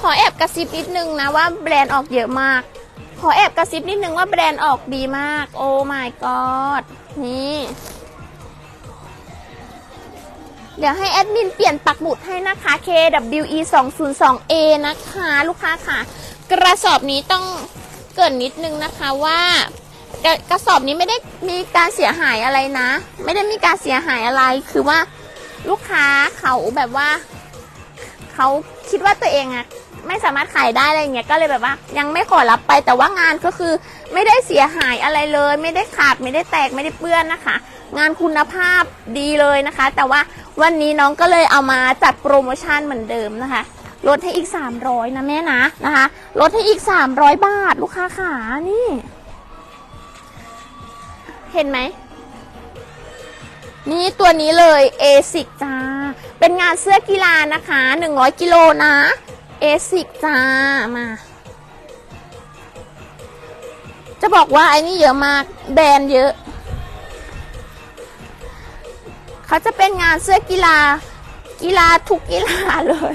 ขอแอบกระซิบนิดนึงนะว่าแบรนด์ออกเยอะมาก ขอแอบกระซิบนิดนึงว่าแบรนด์ออกดีมาก โอ้ my god นี่ เดี๋ยวให้แอดมินเปลี่ยนปักหมุดให้นะคะ KWE 2 0 2 A นะคะ ลูกค้าค่ะ กระสอบนี้ต้องเกินนิดนึงนะคะว่ากระสอบนี้ไม่ได้มีการเสียหายอะไรนะ ไม่ได้มีการเสียหายอะไรคือว่าลูกค้าเขาแบบว่า เขาคิดว่าตัวเองอะไม่สามารถขายได้อะไรเงี้ยก็เลยแบบว่า ยังไม่ขอรับไปแต่ว่างานก็คือไม่ได้เสียหายอะไรเลย ไม่ได้ขาดไม่ได้แตกไม่ได้เปื้อนนะคะ งานคุณภาพดีเลยนะคะ แต่ว่าวันนี้น้องก็เลยเอามาจัดโปรโมชั่นเหมือนเดิมนะคะลดให้อีก 300 นะแม่นะนะคะลดให้อีก 300 บาทลูกค้าขานี่ เห็นไหมนี่ตัวนี้เลย A10 จ้า เป็นงานเสื้อกีฬานะคะ 100 กิโลนะ A10 จ้ามา จะบอกว่าไอ้นี่เยอะมากแบรนด์เยอะ เขาจะเป็นงานเสื้อกีฬากีฬาทุกกีฬาเลย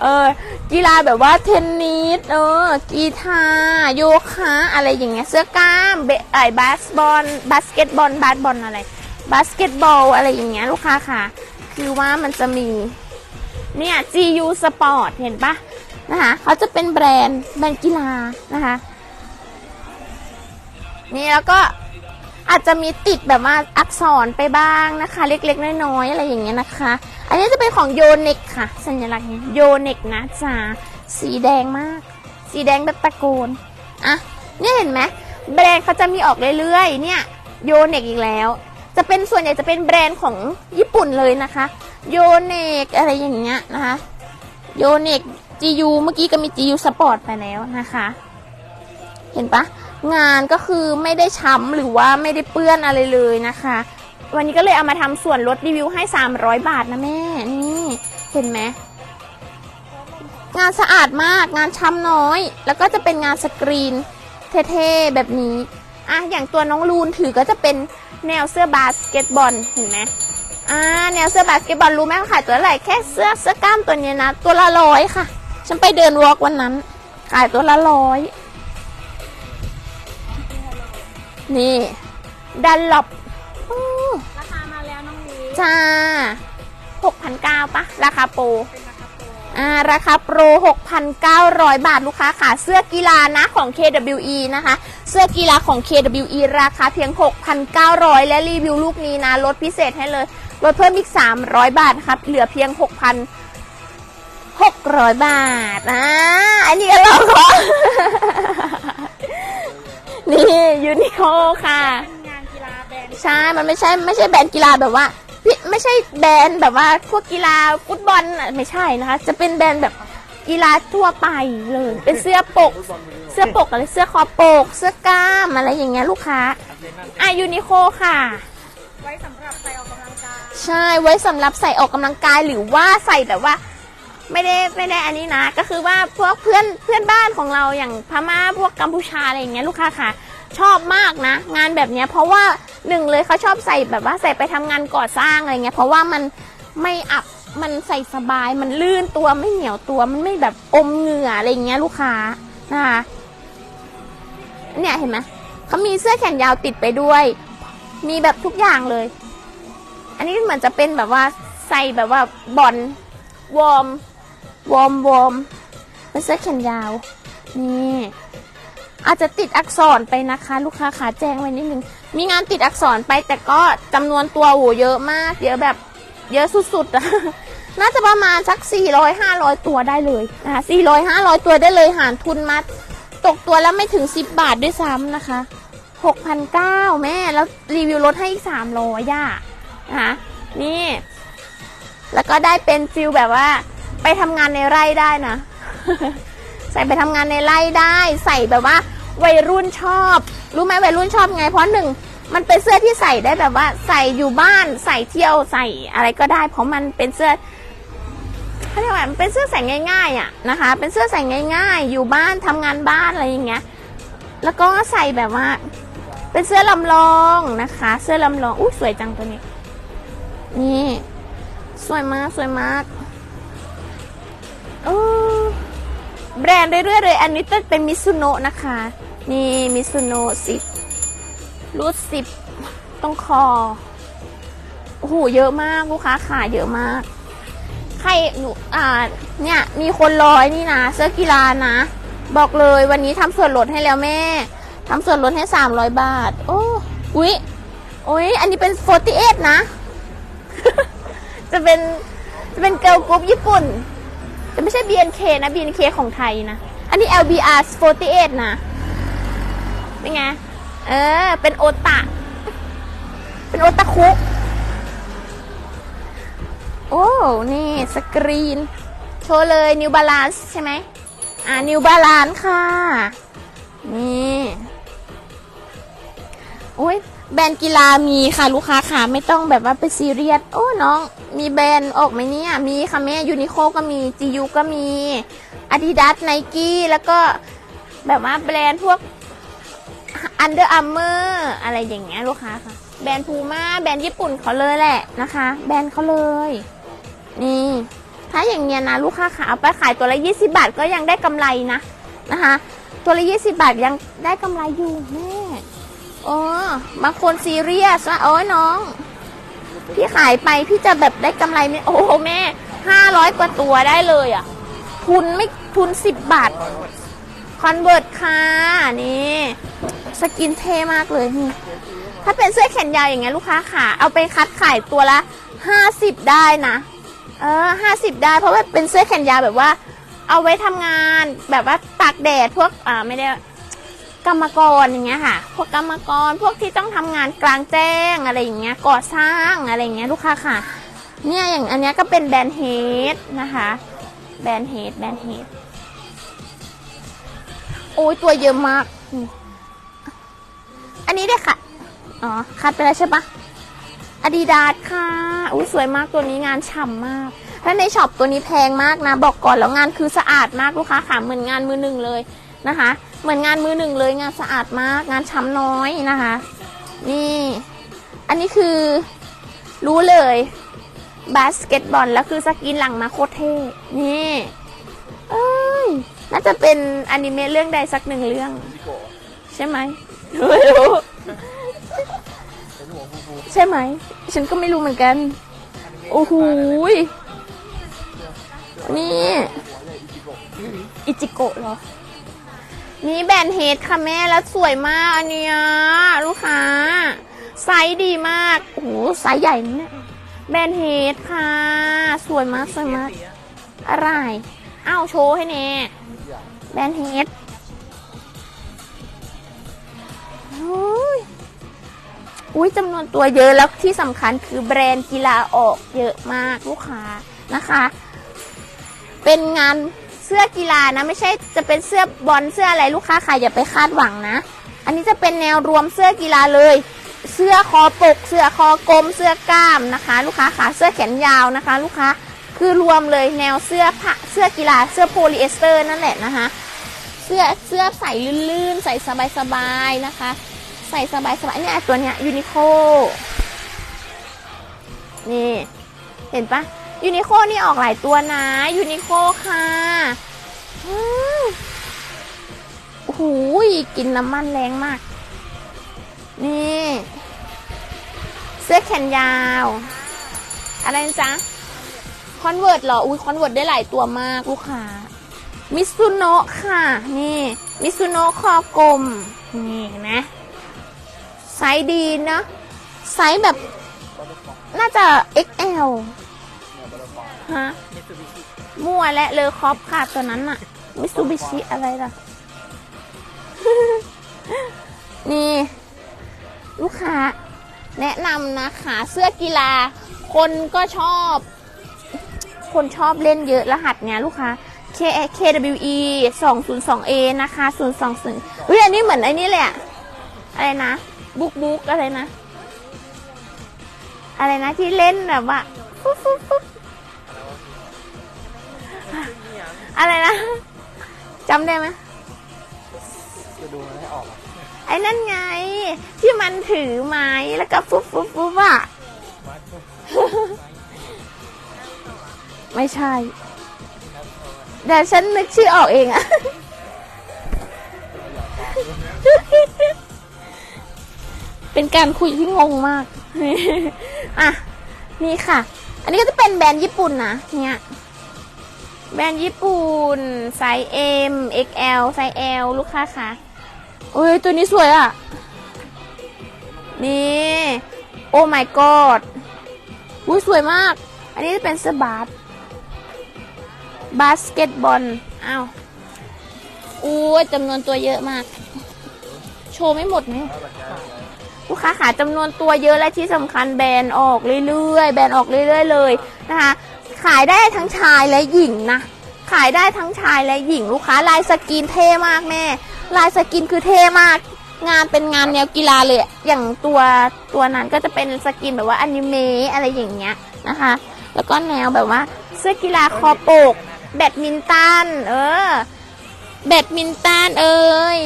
เออ กีฬาแบบว่าเทนนิส เออ กีตาร์โยคะอะไรอย่างเงี้ย เสื้อกล้ามเบไอ้บาสบอล บาสเกตบอล บาสบอลอะไร บาสเกตบอลอะไรอย่างเงี้ยลูกค้าค่ะ คือว่ามันจะมี เนี่ย GU Sport เห็นปะนะคะเขาจะเป็นแบรนด์แบรนด์กีฬานะคะนี่แล้วก็อาจจะมีติดแบบว่าอักษรไปบ้างนะคะ เล็กๆ น้อยๆอะไรอย่างเงี้ยนะคะ อันนี้จะเป็นของโยเนกค่ะ สัญลักษณ์โยเนกนะจ๊ะสีแดงมาก สีแดงแบบตะโกนอะเนี่ยเห็นไหมแบรนด์เขาจะมีออกเรื่อยๆเนี่ยโยเนกอีกแล้ว จะเป็นส่วนใหญ่จะเป็นแบรนด์ของญี่ปุ่นเลยนะคะโยเนกอะไรอย่างเงี้ยนะคะโยเนก GU เมื่อกี้ก็มี GU Sport ไปแล้วนะคะ เห็นปะงานก็คือไม่ได้ช้ำหรือว่าไม่ได้เปื้อนอะไรเลยนะคะ วันนี้ก็เลยเอามาทำส่วนลดรีวิวให้ 300 บาทนะแม่นี่เห็นไหมงานสะอาดมากงานช้ำน้อย แล้วก็จะเป็นงานสกรีนเท่ๆแบบนี้ อะอย่างตัวน้องลูนถือก็จะเป็นแนวเสื้อบาสเกตบอลเห็นไหมอ่าแนวเสื้อบาสเกตบอลรู้ไหมว่าขายตัวเท่าไหร่แค่เสื้อเสื้อกล้ามตัวเนี้ยนะ ตัวละร้อยค่ะ ฉันไปเดินวอล์กวันนั้น ขายตัวละร้อยนี่ดันหลบราคามาแล้วน้องลีจ้า6,900ปะราคาโปรเป็นราคาโปร อ่าราคาโปร 6,900 บาทลูกค้าค่ะ เสื้อกีฬานะของ KWE นะคะ เสื้อกีฬาของ KWE ราคาเพียง 6,900 และรีวิวลูกนี้นะ ลดพิเศษให้เลย ลดเพิ่มอีก 300 บาทครับ เหลือเพียง6,000 600 บาทอ่าอันนี้ก็เราขอนี่ยูนิโคค่ะเป็นงานกีฬาแบรนด์ใช่ มันไม่ใช่ไม่ใช่แบรนด์กีฬาแบบว่า พี่ไม่ใช่แบรนด์แบบว่าพวกกีฬาฟุตบอลน่ะไม่ใช่นะคะ จะเป็นแบรนด์แบบกีฬาทั่วไปเลย เป็นเสื้อปก เสื้อปกอะไรเสื้อคอปก เสื้อกล้ามอะไรอย่างเงี้ยลูกค้าอายูนิโคค่ะ ไว้สำหรับใส่ออกกำลังกายใช่ไว้สำหรับใส่ออกกำลังกายหรือว่าใส่แบบว่า ไม่ได้ไม่ได้อันนี้นะ ก็คือว่าพวกเพื่อนเพื่อนบ้านของเราอย่างพม่าพวกกัมพูชาอะไรอย่างเงี้ยลูกค้าค่ะ ชอบมากนะ งานแบบเนี้ยเพราะว่าหนึ่งเลยเขาชอบใส่แบบว่าใส่ไปทำงานก่อสร้างอะไรเงี้ยเพราะว่ามันไม่อับมันใส่สบายมันลื่นตัวไม่เหนียวตัวมันไม่แบบอมเหงื่ออะไรเงี้ยลูกค้านะคะเนี่ยเห็นไหมเขามีเสื้อแขนยาวติดไปด้วย มีแบบทุกอย่างเลย อันนี้เหมือนจะเป็นแบบว่าใส่แบบว่าบอลวอร์มวอร์มวอร์มเป็นเสื้อแขนยาวนี่ อาจจะติดอักษรไปนะคะ ลูกค้าขาแจ้งไว้นิดนึงมีงานติดอักษรไปแต่ก็จำนวนตัวโอ้เยอะมาก เยอะแบบเยอะสุดๆอะน่าจะประมาณสัก 400 500 ตัวได้เลยนะคะ400 500 ตัวได้เลยหารทุนมาตกตัวแล้วไม่ถึง 10 บาทด้วยซ้ำนะคะ 6,900 แม่ แล้วรีวิวลดให้อีก 300ย่านะคะนี่ แล้วก็ได้เป็นฟิลแบบว่า ไปทำงานในไร่ได้นะ ใส่ไปทำงานในไร่ได้ ใส่แบบว่า วัยรุ่นชอบ รู้ไหมวัยรุ่นชอบไง เพราะหนึ่งมันเป็นเสื้อที่ใส่ได้แบบว่า ใส่อยู่บ้านใส่เที่ยวใส่อะไรก็ได้ เพราะมันเป็นเสื้อเขาเรียกว่ามันเป็นเสื้อใส่ง่ายๆอะนะคะ เป็นเสื้อใส่ง่าย ๆ อยู่บ้านทำงานบ้านอะไรอย่างเงี้ย แล้วก็ใส่แบบว่า เป็นเสื้อลำลองนะคะ เสื้อลำลองอุ้สวยจังตัวนี้ นี่สวยมากสวยมากเออแบรนด์เรื่อยๆเลยอันนี้จะเป็นมิซุโนะนะคะ นี่มิซุโนะสิบรูดสิบตรงคอ โอ้โห เยอะมากลูกค้าขายเยอะมาก ใครหนูอ่า เนี่ย มีคนรอยนี่นะเสื้อกีฬานะ บอกเลยวันนี้ทำส่วนลดให้แล้วแม่ทำส่วนลดให้สามร้อยบาท โอ้อุ๊ยอุ๊ย อันนี้เป็นโฟติเอนะ จะเป็น จะเป็นเกิร์ลกรุ๊ปญี่ปุ่น จะไม่ใช่ BNK นะ BNK ของไทยนะ อันนี้ LBR 48นะเป็ นไง เออ เป็นโอตะ เป็นโอตะคุ โอ้ นี่สกรีน โชว์เลย New Balance ใช่ไหม อ่า New Balance ค่ะ นี่โอ้ยแบรนด์กีฬามีค่ะลูกค้าค่ะไม่ต้องแบบว่าไปซีเรียสโอ้น้อง มีแบรนด์ออกไหมเนี่ย มีค่ะแม่ยูนิโคก็มีจียูก็มี Adidas Nike แล้วก็แบบว่าแบรนด์พวก Under Armour อร์อะไรอย่างเงี้ยลูกค้าค่ะ แบรนด์พูม่าแบรนด์ญี่ปุ่นเขาเลยแหละนะคะ แบรนด์เขาเลย นี่ ถ้าอย่างเงี้ยนะลูกค้าขาเอาไปขายตัวละ 20 บาทก็ยังได้กำไรนะนะคะ ตัวละ 20 บาทยังได้กำไรอยู่แม่โอ้บางคนซีเรียสว่าโอ้ยน้อง พี่ขายไปพี่จะแบบได้กำไรไหมโอ้โหแม่ห้าร้อยกว่าตัวได้เลยอะ ทุนไม่ทุนสิบบาท คอนเวิร์ตค่ะนี่สกินเท่มากเลยนี่ถ้าเป็นเสื้อแขนยาวอย่างเงี้ยลูกค้าขาเอาไปคัดขายตัวละห้าสิบได้นะเออห้าสิบได้ เพราะว่าเป็นเสื้อแขนยาวแบบว่า เอาไว้ทำงานแบบว่าตากแดดพวกอ่าไม่ได้กรรมกรอย่างเงี้ยค่ะ พวกกรรมกรพวกที่ต้องทำงานกลางแจ้งอะไรอย่างเงี้ยก่อสร้างอะไรอย่างเงี้ยลูกค้าค่ะ เนี่ยอย่างอันเนี้ยก็เป็นแบรนด์เฮดนะคะ แบรนด์เฮดแบรนด์เฮด โอ้ยตัวเยอะมาก อันนี้ได้ค่ะ อ๋อคัดไปแล้วใช่ปะอาดิดาสค่ะอุ้ยสวยมากตัวนี้งานฉ่ำมาก ถ้าในช็อปตัวนี้แพงมากนะ บอกก่อนแล้วงานคือสะอาดมากลูกค้าค่ะเหมือนงานมือหนึ่งเลยนะคะ เหมือนงานมือหนึ่งเลยงานสะอาดมาก งานช้ำน้อยนะคะ นี่ อันนี้คือรู้เลยบาสเกตบอลแล้วคือสกินหลังมาโคตรเท่ นี่ น่าจะเป็นอนิเมะเรื่องใดสักหนึ่งเรื่อง ใช่ไหมไม่รู้ใช่ไหม ฉันก็ไม่รู้เหมือนกัน โอ้โหยนี่ อิจิโกะเหรอ นี่แบรนด์เฮดค่ะแม่แล้วสวยมากอันเนี้ยลูกค้า ไซส์ดีมาก โอ้โหไซส์ใหญ่นเนี่ยแบรนด์เฮดค่ะ สวยมากสวยมากอะไรอ้าวโชว์ให้แน่ แบรนด์เฮดอุ้ยจำนวนตัวเยอะแล้วที่สำคัญคือแบรนด์กีฬาออกเยอะมากลูกค้านะคะ เป็นงานเสื้อกีฬานะ ไม่ใช่จะเป็นเสื้อบอลเสื้ออะไรลูกค้าใครอย่าไปคาดหวังนะ อันนี้จะเป็นแนวรวมเสื้อกีฬาเลย เสื้อคอปก เสื้อคอกลม เสื้อกล้ามนะคะ ลูกค้าขาเสื้อแขนยาวนะคะ ลูกค้าคือรวมเลยแนวเสื้อผ้าเสื้อกีฬาเสื้อโพลีเอสเตอร์นั่นแหละนะคะ เสื้อเสื้อใส่ลื่นๆ ใส่สบายๆนะคะ ใส่สบายๆเนี่ยตัวเนี้ยยูนิโคนี่ เห็นปะยูนิโคนี่ออกหลายตัวนะยูนิโคค่ะโอ้โหกินน้ำมันแรงมาก นี่ เสื้อแขนยาว อะไรนะจ๊ะคอนเวิร์ตเหรอ อุ้ยคอนเวิร์ตได้หลายตัวมากลูกค้า มิซุโนะค่ะ นี่ มิซุโนะคอกลม นี่เห็นไหมไซส์ดีเนอะไซส์แบบ น่าจะ XL ฮะมั่วและเลอคอปค่ะตัวนั้นอะมิซูบิชิอะไรล่ะ นี่ ลูกค้า แนะนำนะคะเสื้อกีฬา คนก็ชอบ คนชอบเล่นเยอะรหัสเนี้ยลูกค้า K KWE 202A นะคะ 020เฮ้ยอันนี้เหมือนไอ้นี่เลยอะอะไรนะ บุ๊กบุ๊กอะไรนะ อะไรนะที่เล่นแบบว่าฟุ๊บฟุ๊บฟุ๊บอะไรนะจำได้ไหมจะดูมันให้ออกอะไอ้นั่นไง ที่มันถือไม้แล้วก็ฟุ๊บฟุ๊บฟุ๊บอะ ไม่ใช่ เดี๋ยวฉันนึกชื่อออกเองอะเป็นการคุยที่งงมาก อะ นี่ค่ะ อันนี้ก็จะเป็นแบรนด์ญี่ปุ่นนะ เนี่ย แบรนด์ญี่ปุ่นไซส์ M XL ไซส์ L ลูกค้าค่ะโอ้ย ตัวนี้สวยอะ นี่ โอ้ my god อุ้ยสวยมาก อันนี้จะเป็นเสื้อบาส บาสเกตบอลอ้าวอู้ยจำนวนตัวเยอะมาก โชว์ไม่หมดไหมลูกค้าขาจำนวนตัวเยอะและที่สำคัญแบรนด์ออกเรื่อยๆ แบรนด์ออกเรื่อยๆเลยนะคะขายได้ทั้งชายและหญิงนะ ขายได้ทั้งชายและหญิง ลูกค้าลายสกรีนเท่มากแม่ ลายสกรีนคือเท่มาก งานเป็นงานแนวกีฬาเลย อย่างตัวตัวนั้นก็จะเป็นสกรีนแบบว่าอนิเมะอะไรอย่างเงี้ยนะคะ แล้วก็แนวแบบว่าเสื้อกีฬาคอปก แบดมินตัน เออ แบดมินตันเอ่ย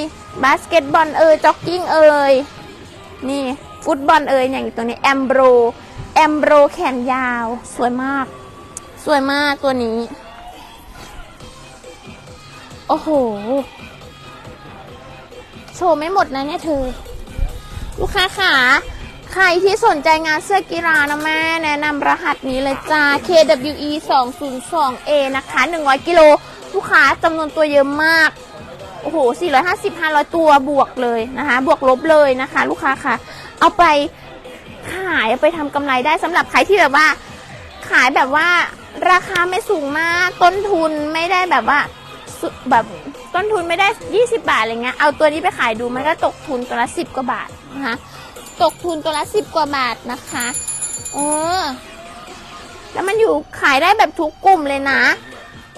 บาสเกตบอลเอ่ยจ็อกกิ้งเอ่ยนี่ ฟุตบอลเอ่ยอย่างตัวนี้แอมโบรแอมโบรแขนยาว สวยมาก สวยมากตัวนี้ โอ้โห โชว์ไม่หมดนะเนี่ยเธอ ลูกค้าขา รที่สนใจงานเสื้อกีฬานะแม่ แนะนำรหัสนี้เลยจ้า KWE 202A นะคะ 100 กิโลลูกค้าจำนวนตัวเยอะมาก โอ้โห 450 500 ตัวบวกเลยนะคะ บวกลบเลยนะคะ ลูกค้าค่ะ เอาไปขายเอาไปทำกำไรได้สำหรับใครที่แบบว่า ขายแบบว่าราคาไม่สูงมาก ต้นทุนไม่ได้แบบว่าแบบต้นทุนไม่ได้ 20 บาทอะไรเงี้ย เอาตัวนี้ไปขายดูมันก็ตกทุนตัวละ 10 กว่าบาทนะคะ ตกทุนตัวละ10กว่าบาทนะคะเออแล้วมันอยู่ขายได้แบบทุกกลุ่มเลยนะ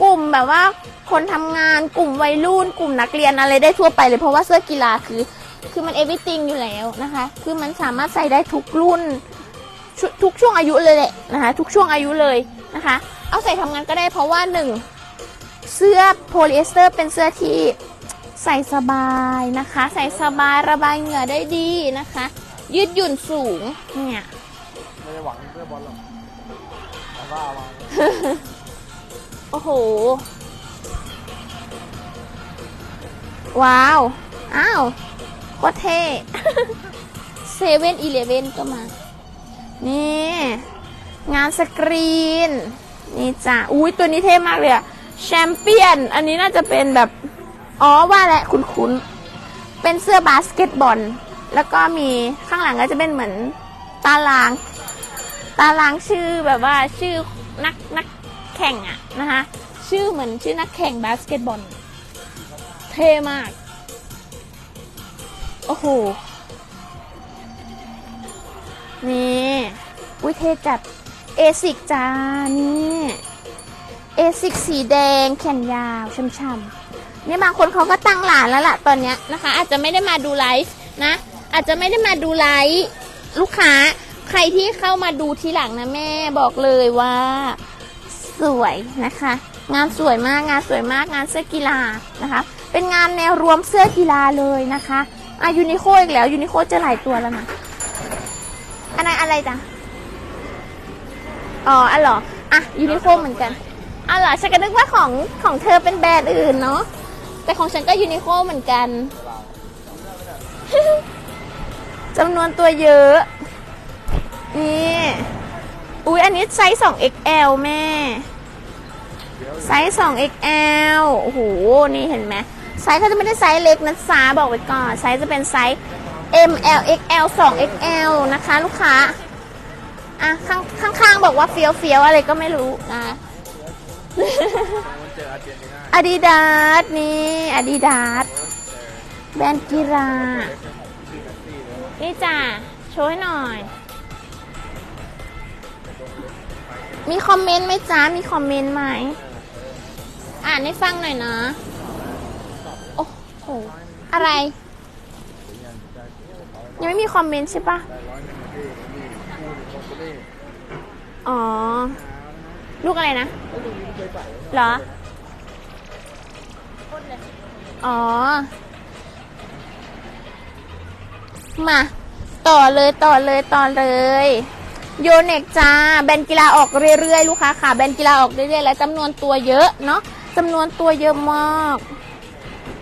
กลุ่มแบบว่าคนทำงานกลุ่มวัยรุ่น กลุ่มนักเรียนอะไรได้ทั่วไปเลยเพราะว่าเสื้อกีฬาคือ คือมัน everything อยู่แล้วนะคะ คือมันสามารถใส่ได้ทุกรุ่น ทุกช่วงอายุเลยแหละนะคะ ทุกช่วงอายุเลยนะคะ เอาใส่ทำงานก็ได้เพราะว่าหนึ่งเสื้อโพลีเอสเตอร์ เป็นเสื้อที่ใส่สบายนะคะ ใส่สบายระบายเหงื่อได้ดีนะคะ ยืดหยุ่นสูง เนี่ย ไม่ได้หวังเพื่อบอลหรอกแต่ว่าเอามาโอ้โห ว้าว อ้าวโคตรเท่เซเว่นอีเลเว่นก็มา นี่ งานสกรีน นี่จ้ะ อุ้ยตัวนี้เท่มากเลยอะแชมเปี้ยน อันนี้น่าจะเป็นแบบ อ๋อว่าแหละ คุ้นๆ เป็นเสื้อบาสเกตบอล แล้วก็มีข้างหลังก็จะเป็นเหมือนตาราง ตารางชื่อแบบว่าชื่อนักนักแข่งอะนะคะชื่อเหมือนชื่อนักแข่งบาสเกตบอลเท่มาก โอ้โห นี่อุ้ยเท่จัดเอซิกจ้านี่เอซิกสีแดงแขนยาวช่ำๆนี่บางคนเขาก็ตั้งหลานแล้วล่ะตอนเนี้ยนะคะ อาจจะไม่ได้มาดูไลฟ์นะ อาจจะไม่ได้มาดูไลฟ์ลูกค้า ใครที่เข้ามาดูทีหลังนะแม่บอกเลยว่า สวยนะคะ งานสวยมากงานสวยมากงานเสื้อกีฬานะคะ เป็นงานแนวรวมเสื้อกีฬาเลยนะคะอะยูนิโคอีกแล้วยูนิโคจะหลายตัวแล้วนะอันนั้นอะไรจ๊ะอ๋ออันหรออะยูนิโคเหมือนกันอันหรอฉันก็นึกว่าของของเธอเป็นแบรนด์อื่นเนาะแต่ของฉันก็ยูนิโคเหมือนกัน จำนวนตัวเยอะ นี่ อุ๊ยอันนี้ไซส์ 2XL แม่ ไซส์ 2XL โอ้โห นี่เห็นไหมไซส์เขาจะไม่ได้ไซส์เล็กนะจ๊ะบอกไว้ก่อน ไซส์จะเป็นไซส์ ML XL 2XL นะคะ ลูกค้า อะ ข้างข้างๆบอกว่าเฟี้ยวเฟี้ยวอะไรก็ไม่รู้นะอาดิดาสนี่อาดิดาสแบรนด์กีฬา นี่จ้ะโชว์ให้หน่อย มีคอมเมนต์ไหมจ้ามีคอมเมนต์ไหม อ่านให้ฟังหน่อยนะ โอ้โห อะไร ยังไม่มีคอมเมนต์ใช่ปะอ๋อ ลูกอะไรนะ เหรอ อ๋อ มา ต่อเลยต่อเลยต่อเลยโยเน็กจ้าแบนกีฬาออกเรื่อยๆ ลูกค้าค่ะแบนกีฬาออกเรื่อยๆ และจำนวนตัวเยอะเนาะจำนวนตัวเยอะมาก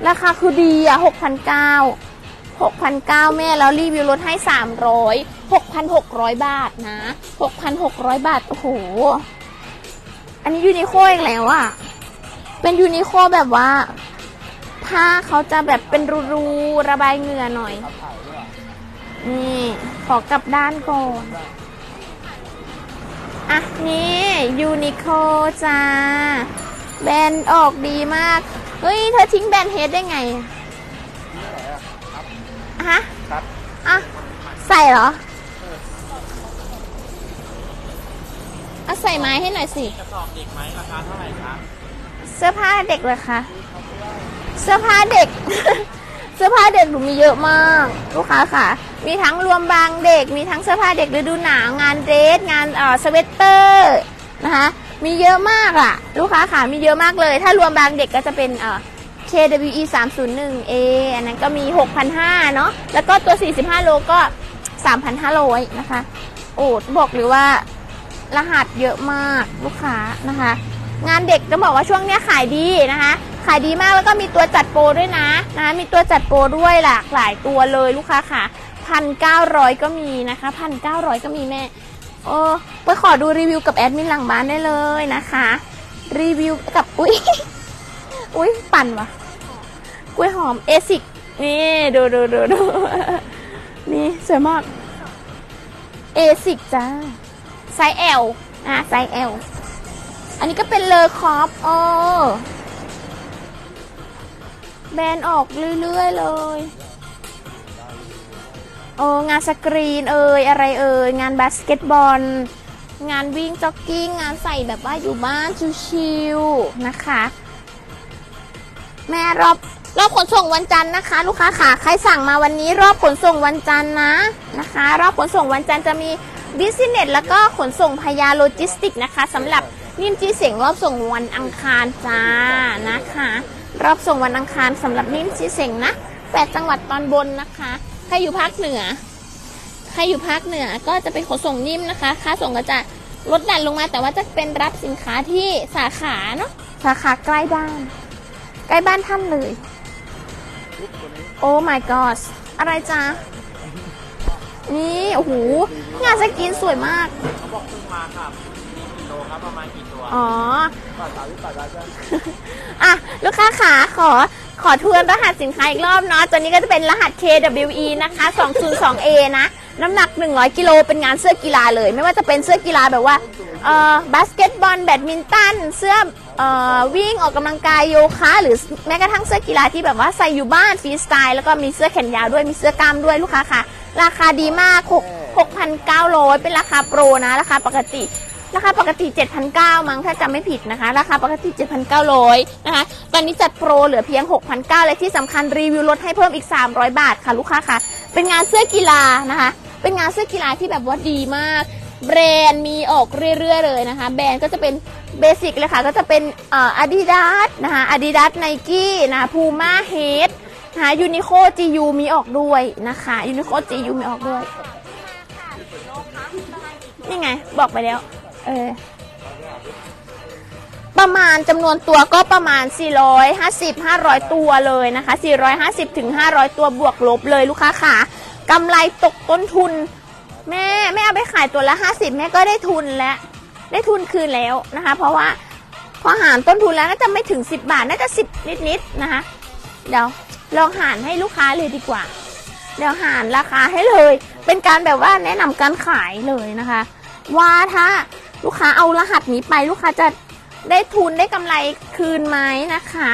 ราคาคือดีอะ6,900 6,900แม่แล้วรีวิวลดให้300 6,600บาทนะ6,600บาท โอ้โห อันนี้ยูนิโคอีกแล้วอะ เป็นยูนิโคแบบว่า ผ้าเขาจะแบบเป็นรูๆระบายเหงื่อหน่อย นี่ ขอกลับด้านก่อนอะ นี่ยูนิโคจ้า แบรนด์ออกดีมาก เฮ้ย เธอทิ้งแบรนด์เฮดได้ไงอะที่ไหนอะครับฮะครับอะ ใส่เหรออะใส่ไม้ให้หน่อยสิกระสอบเด็กไหมราคาเท่าไหร่ครับเสื้อผ้าเด็กเลยค่ะ เสื้อผ้าเด็ก เสื้อผ้าเด็กหนูมีเยอะมาก ลูกค้าค่ะ มีทั้งรวมบางเด็ก มีทั้งเสื้อผ้าเด็กฤดูหนาวงานเดรสงานเอ่อสเวตเตอร์นะคะมีเยอะมากอะลูกค้าค่ะมีเยอะมากเลย ถ้ารวมบางเด็กก็จะเป็นเอ่อ KWE 301A อันนั้นก็มี 6,500เนาะแล้วก็ตัว 45 โลก็ 3,500นะคะ โอ้บอกเลยว่ารหัสเยอะมากลูกค้านะคะ งานเด็กต้องบอกว่าช่วงเนี้ยขายดีนะคะ ขายดีมากแล้วก็มีตัวจัดโปรด้วยนะนะคะมีตัวจัดโปรด้วยหลากหลายตัวเลยลูกค้าค่ะ พันเก้าร้อยก็มีนะคะพันเก้าร้อยก็มีแม่โอ้ไปขอดูรีวิวกับแอดมินหลังบ้านได้เลยนะคะ รีวิวกับอุ้ยอุ้ยปั่นวะกล้วยหอมเอซิกนี่ดูดูดูดูนี่สวยมากเอซิกจ้าไซส์ L นะไซส์ L อันนี้ก็เป็นเลอคอปโอแบรนด์ออกเรื่อย ๆ เลย โอ้งานสกรีนเอ่ยอะไรเอ่ยงานบาสเกตบอล งานวิ่งจ็อกกิ้งงานใส่แบบว่าอยู่บ้านชิวๆนะคะ แม่รอบรอบขนส่งวันจันทร์นะคะ ลูกค้าค่ะใครสั่งมาวันนี้รอบขนส่งวันจันทร์นะนะคะ รอบขนส่งวันจันทร์จะมีบิสเนสแล้วก็ขนส่งพยาโลจิสติกนะคะสำหรับนิ่มจีเสียงรอบส่งวันอังคารจ้านะคะ รอบส่งวันอังคารสำหรับนิ่มจีเสียงนะแปดจังหวัดตอนบนนะคะ ใครอยู่ภาคเหนือ ใครอยู่ภาคเหนือก็จะเป็นขนส่งนิ่มนะคะ ค่าส่งก็จะลดหลั่นลงมา แต่ว่าจะเป็นรับสินค้าที่สาขาเนาะ สาขาใกล้บ้าน ใกล้บ้านท่านเลย โอ้ my god อะไรจ๊ะ นี่ โอ้โห งานสกินสวยมาก เขาบอกเพิ่งมาครับมีกี่โลครับประมาณกี่ตัวอ๋อปาดสาวที่ปาดได้ใช่ไหมอะ ลูกค้าขาขอข อทวนรหัสสินค้าอีกรอบเนาะตัวนี้ก็จะเป็นรหัส KWE นะคะ 202A นะ น้ำหนัก 100 กิโลเป็นงานเสื้อกีฬาเลย ไม่ว่าจะเป็นเสื้อกีฬาแบบว่าเอ่อบาสเกตบอล แบดมินตัน เสื้อเอ่อวิ่งออกกำลังกายโยคะ หรือแม้กระทั่งเสื้อกีฬาที่แบบว่าใส่อยู่บ้านฟรีสไตล์ แล้วก็มีเสื้อแขนยาวด้วย มีเสื้อกล้ามด้วยลูกค้าค่ะ ราคาดีมาก6 6,900 เป็นราคาโปรนะ ราคาปกติ ราคาปกติ 7,900 มั้งถ้าจำไม่ผิดนะคะ ราคาปกติ 7,900 นะคะ ตอนนี้จัดโปรเหลือเพียง 6,900 และที่สำคัญรีวิวลดให้เพิ่มอีก 300 บาทค่ะลูกค้าค่ะ เป็นงานเสื้อกีฬานะคะ เป็นงานเสื้อกีฬาที่แบบว่าดีมาก แบรนด์มีออกเรื่อยๆเลยนะคะ แบรนด์ก็จะเป็นเบสิกเลยค่ะ ก็จะเป็นเอ่อ Adidas นะคะ Adidas Nike นะ Puma Head นะคะ Uniqlo GU มีออกด้วยนะคะ Uniqlo GU มีออกด้วยนี่ไง บอกไปแล้ว เออประมาณจำนวนตัวก็ประมาณ 450 500 ตัวเลยนะคะ 450ถึง500 ตัวบวกลบเลยลูกค้าค่ะกำไรตกต้นทุน แม่แม่เอาไปขายตัวละ 50 แม่ก็ได้ทุนแล้วได้ทุนคืนแล้วนะคะ เพราะว่าพอหารต้นทุนแล้วน่าจะไม่ถึง 10 บาทน่าจะ 10 นิดๆนะคะ เดี๋ยวลองหารให้ลูกค้าเลยดีกว่า เดี๋ยวหารราคาให้เลย เป็นการแบบว่าแนะนำการขายเลยนะคะ ว่าถ้า ลูกค้าเอารหัสนี้ไปลูกค้าจะได้ทุนได้กำไรคืนไหมนะคะ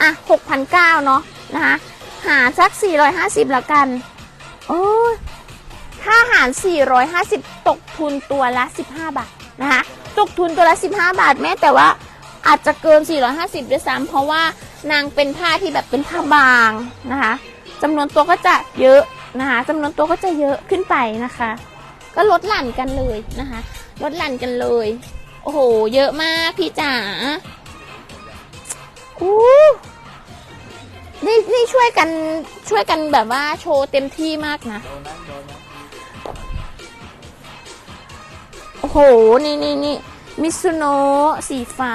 อะ6,900เนาะนะคะ หารสัก450แล้วกันโอ้ถ้าหาร450ตกทุนตัวละ15บาทนะคะ ตกทุนตัวละ15บาทแม้แต่ว่าอาจจะเกิน 450 ด้วยซ้ำเพราะว่านางเป็นผ้าที่แบบเป็นผ้าบางนะคะจำนวนตัวก็จะเยอะนะคะจำนวนตัวก็จะเยอะขึ้นไปนะคะ ก็ลดหลั่นกันเลยนะคะ ลดหลั่นกันเลย โอ้โห เยอะมากพี่จ๋าอู้นี่นี่ช่วยกันช่วยกันแบบว่าโชว์เต็มที่มากนะ โอ้โห นี่นี่นี่มิซุโนะสีฟ้า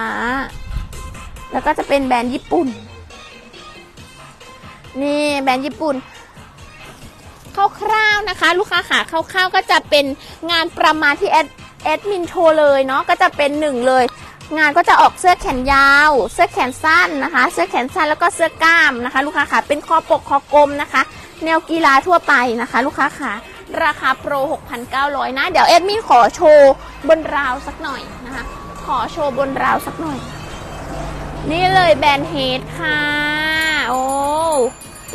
แล้วก็จะเป็นแบรนด์ญี่ปุ่น นี่แบรนด์ญี่ปุ่นคร่าวๆนะคะ ลูกค้าขาคร่าวๆก็จะเป็นงานประมาณที่แอด แอดมินโชว์เลยเนาะก็จะเป็นหนึ่งเลย งานก็จะออกเสื้อแขนยาว เสื้อแขนสั้นนะคะ เสื้อแขนสั้นแล้วก็เสื้อกล้ามนะคะ ลูกค้าขาเป็นคอปกคอกลมนะคะ แนวกีฬาทั่วไปนะคะ ลูกค้าขาราคาโปร 6,900 นะ เดี๋ยวแอดมินขอโชว์บนราวสักหน่อยนะคะ ขอโชว์บนราวสักหน่อย นี่เลยแบรนด์เฮดค่ะ โอ้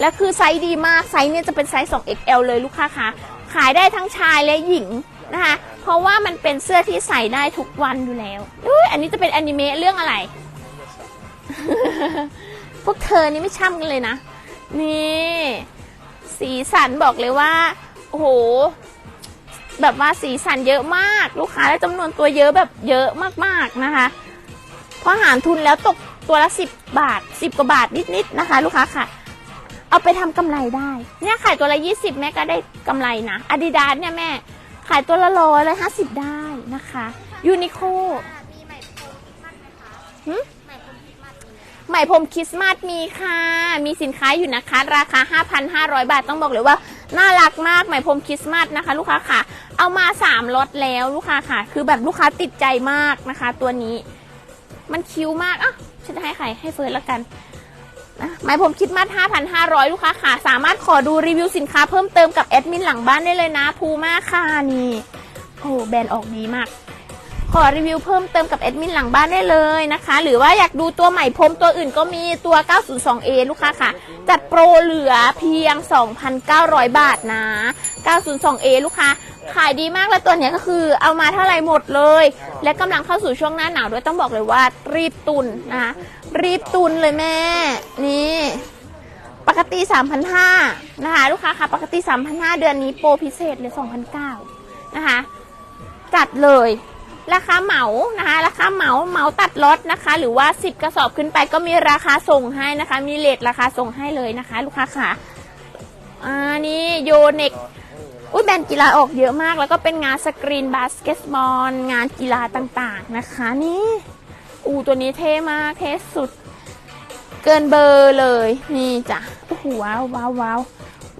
และคือไซส์ดีมาก ไซส์เนี่ยจะเป็นไซส์ 2XL เลยลูกค้าคะขายได้ทั้งชายและหญิงนะคะ เพราะว่ามันเป็นเสื้อที่ใส่ได้ทุกวันอยู่แล้วอุ้ยอันนี้จะเป็นแอนิเมะเรื่องอะไร พวกเธอนี่ไม่ช่ำกันเลยนะ นี่ สีสันบอกเลยว่า โอ้โห แบบว่าสีสันเยอะมาก ลูกค้าและจำนวนตัวเยอะแบบเยอะมากๆนะคะพอหารทุนแล้วตกตัวละ10บบาท10กว่าบาทนิดๆนะคะ ลูกค้าค่ะเอาไปทำกำไรได้ เนี่ยขายตัวละ20แม่ก็ได้กำไรนะอาดิดาสเนี่ยแม่ ขายตัวละร้อยละห้าสิบได้นะคะยูนิโคมีใหม่พรมคริสต์มาสไหมคะหึใหม่พรมคริสต์มาสมีไหมใหม่พรมคริสต์มาสมีค่ะ มีสินค้าอยู่นะคะ ราคา 5,500 บาทต้องบอกเลยว่าน่ารักมากใหม่พรมคริสต์มาสนะคะ ลูกค้าค่ะ เอามา3ล็อตแล้วลูกค้าค่ะ คือแบบลูกค้าติดใจมากนะคะ ตัวนี้ มันคิ้วมากอะฉันจะให้ใครให้เฟิร์นละกัน หมายผมคิดมา5,500ลูกค้าค่ะ สามารถขอดูรีวิวสินค้าเพิ่มเติมกับแอดมินหลังบ้านได้เลยนะภูมาค่ะนี่โอ้แบรนด์ออกดีมาก ขอรีวิวเพิ่มเติมกับแอดมินหลังบ้านได้เลยนะคะ หรือว่าอยากดูตัวใหม่พรมตัวอื่นก็มีตัว 902A ลูกค้าค่ะ จัดโปรเหลือเพียง 2,900 บาทนะ 902A ลูกค้าขายดีมากแล้วตัวเนี้ยก็คือเอามาเท่าไหร่หมดเลย และกำลังเข้าสู่ช่วงหน้าหนาวด้วยต้องบอกเลยว่ารีบตุนนะคะ รีบตุนเลยแม่ นี่ ปกติ 3,500นะคะ ลูกค้าค่ะ ปกติ 3,500 เดือนนี้โปรพิเศษเลย2,900นะคะ จัดเลย ราคาเหมานะคะ ราคาเหมาเหมาตัดล็อตนะคะ หรือว่า 10 กระสอบขึ้นไปก็มีราคาส่งให้นะคะ มีเลทราคาส่งให้เลยนะคะ ลูกค้าค่ะอ่านี่โยเน็กอุ้ยแบรนด์กีฬาออกเยอะมาก แล้วก็เป็นงานสกรีนบาสเกตบอลงานกีฬาต่างๆนะคะนี่ อูตัวนี้เท่มากเท่สุด เกินเบอร์เลย นี่จ้ะโอ้โหว้าวว้าวว้าว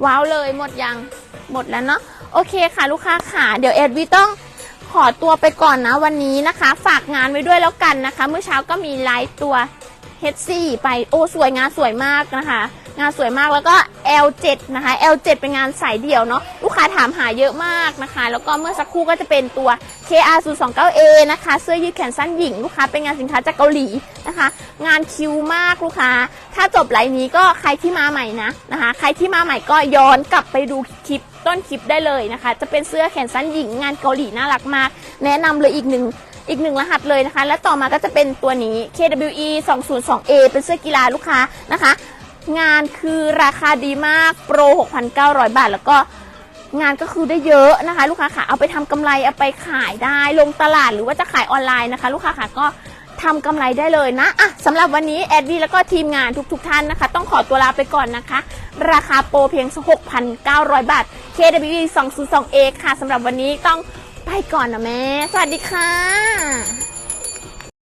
ว้าวเลยหมดยังหมดแล้วเนาะโอเคค่ะลูกค้าค่ะ เดี๋ยวเอ็ดวีต้องขอตัวไปก่อนนะวันนี้นะคะ ฝากงานไว้ด้วยแล้วกันนะคะ เมื่อเช้าก็มีไลฟ์ตัว H4 ไปโอ้สวยงานสวยมากนะคะ งานสวยมากแล้วก็ L7 นะคะ L7 เป็นงานสายเดี่ยวเนาะลูกค้าถามหาเยอะมากนะคะ แล้วก็เมื่อสักครู่ก็จะเป็นตัว KR029A นะคะ เสื้อยืดแขนสั้นหญิง ลูกค้าเป็นงานสินค้าจากเกาหลีนะคะ งานคิวมากลูกค้า ถ้าจบไลน์นี้ก็ใครที่มาใหม่นะนะคะ ใครที่มาใหม่ก็ย้อนกลับไปดูคลิปต้นคลิปได้เลยนะคะ จะเป็นเสื้อแขนสั้นหญิง งานเกาหลีน่ารักมาก แนะนำเลยอีกหนึ่งอีกหนึ่งรหัสเลยนะคะ และต่อมาก็จะเป็นตัวนี้ KWE 202A เป็นเสื้อกีฬาลูกค้านะคะ งานคือราคาดีมากโปร 6,900 บาท แล้วก็งานก็คือได้เยอะนะคะ ลูกค้าค่ะเอาไปทำกำไรเอาไปขายได้ลงตลาดหรือว่าจะขายออนไลน์นะคะ ลูกค้าค่ะก็ทำกำไรได้เลยนะอะสำหรับวันนี้แอดวีแล้วก็ทีมงานทุกๆทท่านนะคะ ต้องขอตัวลาไปก่อนนะคะ ราคาโปรเพียง 6,900 บาท KWE 202A ค่ะสำหรับวันนี้ต้องไปก่อนนะแม่ สวัสดีค่ะ